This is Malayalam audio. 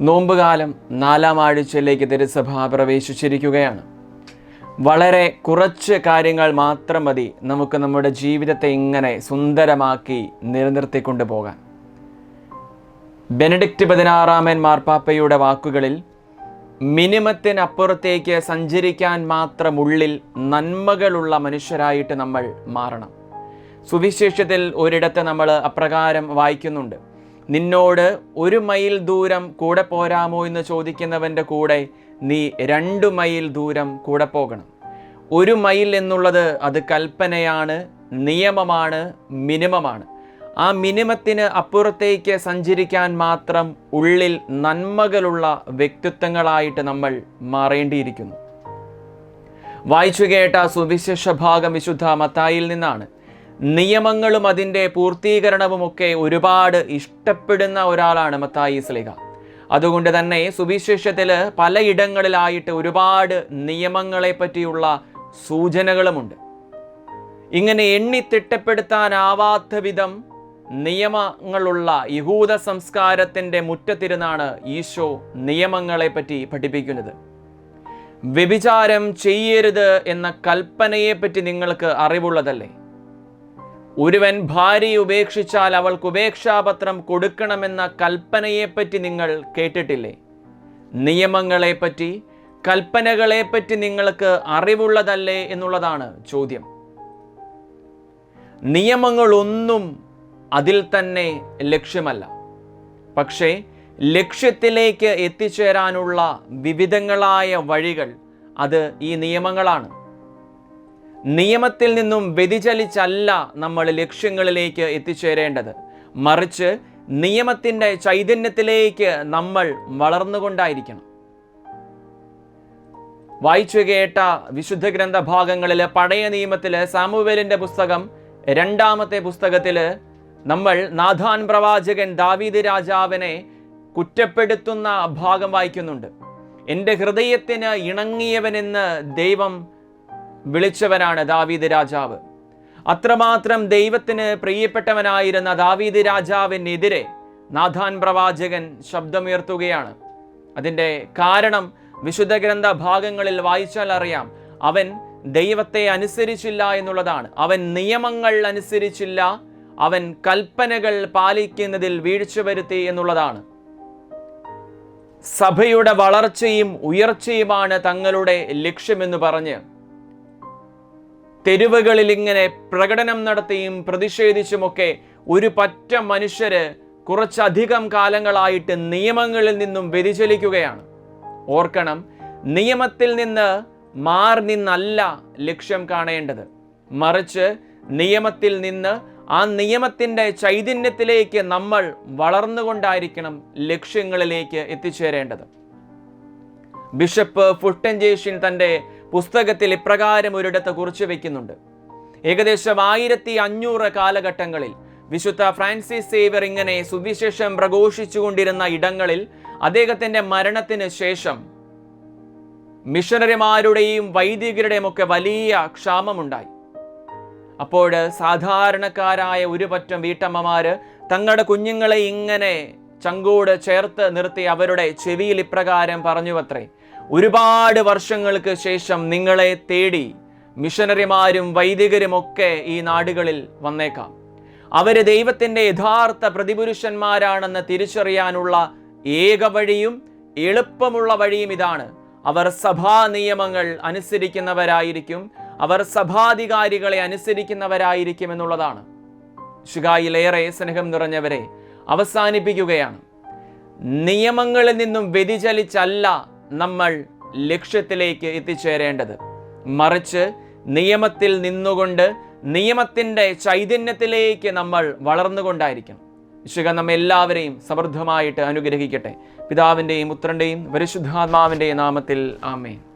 നോമ്പുകാലം നാലാം ആഴ്ചയിലേക്ക് തിരുസഭ പ്രവേശിച്ചിരിക്കുകയാണ്. വളരെ കുറച്ച് കാര്യങ്ങൾ മാത്രം മതി നമുക്ക് നമ്മുടെ ജീവിതത്തെ ഇങ്ങനെ സുന്ദരമാക്കി നിലനിർത്തിക്കൊണ്ടു പോകാൻ. ബെനഡിക്റ്റ് പതിനാറാമൻ മാർപ്പാപ്പയുടെ വാക്കുകളിൽ മിനിമത്തിനപ്പുറത്തേക്ക് സഞ്ചരിക്കാൻ മാത്രം ഉള്ളിൽ നന്മകളുള്ള മനുഷ്യരായിട്ട് നമ്മൾ മാറണം. സുവിശേഷത്തിൽ ഒരിടത്ത് നമ്മൾ അപ്രകാരം വായിക്കുന്നുണ്ട്. നിന്നോട് ഒരു മൈൽ ദൂരം കൂടെ പോരാമോ എന്ന് ചോദിക്കുന്നവന്റെ കൂടെ നീ രണ്ട് മൈൽ ദൂരം കൂടെ പോകണം. ഒരു മൈൽ എന്നുള്ളത് അത് കൽപ്പനയാണ് നിയമമാണ് മിനിമമാണ്. ആ മിനിമത്തിന് അപ്പുറത്തേക്ക് സഞ്ചരിക്കാൻ മാത്രം ഉള്ളിൽ നന്മകളുള്ള വ്യക്തിത്വങ്ങളായിട്ട് നമ്മൾ മാറേണ്ടിയിരിക്കുന്നു. വായിച്ചു കേട്ട സുവിശേഷ ഭാഗം വിശുദ്ധ മത്തായിൽ നിന്നാണ് നിയമങ്ങളും അതിന്റെ പൂർത്തീകരണവുമൊക്കെ ഒരുപാട് ഇഷ്ടപ്പെടുന്ന ഒരാളാണ് മത്തായി സ്ലിഹ. അതുകൊണ്ട് തന്നെ സുവിശേഷത്തിൽ പലയിടങ്ങളിലായിട്ട് ഒരുപാട് നിയമങ്ങളെ പറ്റിയുള്ള സൂചനകളുമുണ്ട്. ഇങ്ങനെ എണ്ണി തിട്ടപ്പെടുത്താനാവാത്ത വിധം നിയമങ്ങളുള്ള യഹൂദ സംസ്കാരത്തിന്റെ മുറ്റത്തിരുന്നാണ് ഈശോ നിയമങ്ങളെ പറ്റി പഠിപ്പിക്കുന്നത്. വ്യഭിചാരം ചെയ്യരുത് എന്ന കൽപ്പനയെപ്പറ്റി നിങ്ങൾക്ക് അറിവുള്ളതല്ലേ? ഒരുവൻ ഭാര്യയെ ഉപേക്ഷിച്ചാൽ അവൾക്ക് ഉപേക്ഷാപത്രം കൊടുക്കണമെന്ന കൽപ്പനയെപ്പറ്റി നിങ്ങൾ കേട്ടിട്ടില്ലേ? നിയമങ്ങളെപ്പറ്റി കൽപ്പനകളെപ്പറ്റി നിങ്ങൾക്ക് അറിവുള്ളതല്ലേ എന്നുള്ളതാണ് ചോദ്യം. നിയമങ്ങളൊന്നും അതിൽ തന്നെ ലക്ഷ്യമല്ല. പക്ഷേ ലക്ഷ്യത്തിലേക്ക് എത്തിച്ചേരാനുള്ള വിവിധങ്ങളായ വഴികൾ അത് ഈ നിയമങ്ങളാണ്. നിയമത്തിൽ നിന്നും വ്യതിചലിച്ചല്ല നമ്മൾ ലക്ഷ്യങ്ങളിലേക്ക് എത്തിച്ചേരേണ്ടത്. മറിച്ച് നിയമത്തിന്റെ ചൈതന്യത്തിലേക്ക് നമ്മൾ വളർന്നുകൊണ്ടായിരിക്കണം. വായിച്ചു കേട്ട വിശുദ്ധ ഗ്രന്ഥ ഭാഗങ്ങളിൽ പഴയ നിയമത്തിൽ സാമുവേലിന്റെ പുസ്തകം രണ്ടാമത്തെ പുസ്തകത്തിൽ നമ്മൾ നാഥാൻ പ്രവാചകൻ ദാവീദ് രാജാവിനെ കുറ്റപ്പെടുത്തുന്ന ഭാഗം വായിക്കുന്നുണ്ട്. എന്റെ ഹൃദയത്തിന് ഇണങ്ങിയവനെന്ന് ദൈവം വിളിച്ചവനാണ് ദാവീദ് രാജാവ്. അത്രമാത്രം ദൈവത്തിന് പ്രിയപ്പെട്ടവനായിരുന്ന ദാവീദ് രാജാവിനെതിരെ നാഥാൻ പ്രവാചകൻ ശബ്ദമുയർത്തുകയാണ്. അതിന്റെ കാരണം വിശുദ്ധ ഗ്രന്ഥ ഭാഗങ്ങളിൽ വായിച്ചാൽ അറിയാം. അവൻ ദൈവത്തെ അനുസരിച്ചില്ല എന്നുള്ളതാണ്. അവൻ നിയമങ്ങൾ അനുസരിച്ചില്ല. അവൻ കൽപ്പനകൾ പാലിക്കുന്നതിൽ വീഴ്ച വരുത്തി എന്നുള്ളതാണ്. സഭയുടെ വളർച്ചയും ഉയർച്ചയുമാണ് തങ്ങളുടെ ലക്ഷ്യമെന്ന് പറഞ്ഞ് തെരുവുകളിൽ ഇങ്ങനെ പ്രകടനം നടത്തിയും പ്രതിഷേധിച്ചുമൊക്കെ ഒരു പറ്റ മനുഷ്യര് കുറച്ചധികം കാലങ്ങളായിട്ട് നിയമങ്ങളിൽ നിന്നും വ്യതിചലിക്കുകയാണ്. ഓർക്കണം നിയമത്തിൽ നിന്ന് മാറി നിന്നല്ല ലക്ഷ്യം കാണേണ്ടത്. മറിച്ച് നിയമത്തിൽ നിന്ന് ആ നിയമത്തിന്റെ ചൈതന്യത്തിലേക്ക് നമ്മൾ വളർന്നുകൊണ്ടായിരിക്കണം ലക്ഷ്യങ്ങളിലേക്ക് എത്തിച്ചേരേണ്ടത്. ബിഷപ്പ് ഫുട്ടൻജേഷ്യൻ തന്റെ പുസ്തകത്തിൽ ഇപ്രകാരം ഒരിടത്ത് കുറിച്ചു വയ്ക്കുന്നുണ്ട് ഏകദേശം ആയിരത്തി അഞ്ഞൂറ് കാലഘട്ടങ്ങളിൽ വിശുദ്ധ ഫ്രാൻസിസ് സേവർ ഇങ്ങനെ സുവിശേഷം പ്രഘോഷിച്ചുകൊണ്ടിരുന്ന ഇടങ്ങളിൽ അദ്ദേഹത്തിന്റെ മരണത്തിന് ശേഷം മിഷണറിമാരുടെയും വൈദികരുടെയും ഒക്കെ വലിയ ക്ഷാമമുണ്ടായി. അപ്പോൾ സാധാരണക്കാരായ ഒരു പറ്റം വീട്ടമ്മമാര് തങ്ങളുടെ കുഞ്ഞുങ്ങളെ ഇങ്ങനെ ചങ്കോട് ചേർത്ത് നിർത്തി അവരുടെ ചെവിയിൽ ഇപ്രകാരം പറഞ്ഞുവത്രേ ഒരുപാട് വർഷങ്ങൾക്ക് ശേഷം നിങ്ങളെ തേടി മിഷനറിമാരും വൈദികരുമൊക്കെ ഈ നാടുകളിൽ വന്നേക്കാം. അവർ ദൈവത്തിന്റെ യഥാർത്ഥ പ്രതിപുരുഷന്മാരാണെന്ന് തിരിച്ചറിയാനുള്ള ഏക വഴിയും എളുപ്പമുള്ള വഴിയും ഇതാണ്. അവർ സഭാ നിയമങ്ങൾ അനുസരിക്കുന്നവരായിരിക്കും അവർ സഭാധികാരികളെ അനുസരിക്കുന്നവരായിരിക്കും എന്നുള്ളതാണ്. ശുഗായിലേറെ സ്നേഹം നിറഞ്ഞവരെ അവസാനിപ്പിക്കുകയാണ്. നിയമങ്ങളിൽ നിന്നും വ്യതിചലിച്ചല്ല നമ്മൾ ലക്ഷ്യത്തിലേക്ക് എത്തിച്ചേരേണ്ടത്. മറിച്ച് നിയമത്തിൽ നിന്നുകൊണ്ട് നിയമത്തിന്റെ ചൈതന്യത്തിലേക്ക് നമ്മൾ വളർന്നുകൊണ്ടായിരിക്കണം. ശുഖ നമ്മെ എല്ലാവരെയും സമൃദ്ധമായിട്ട് അനുഗ്രഹിക്കട്ടെ. പിതാവിന്റെയും പുത്രന്റെയും പരിശുദ്ധാത്മാവിന്റെയും നാമത്തിൽ ആമേൻ.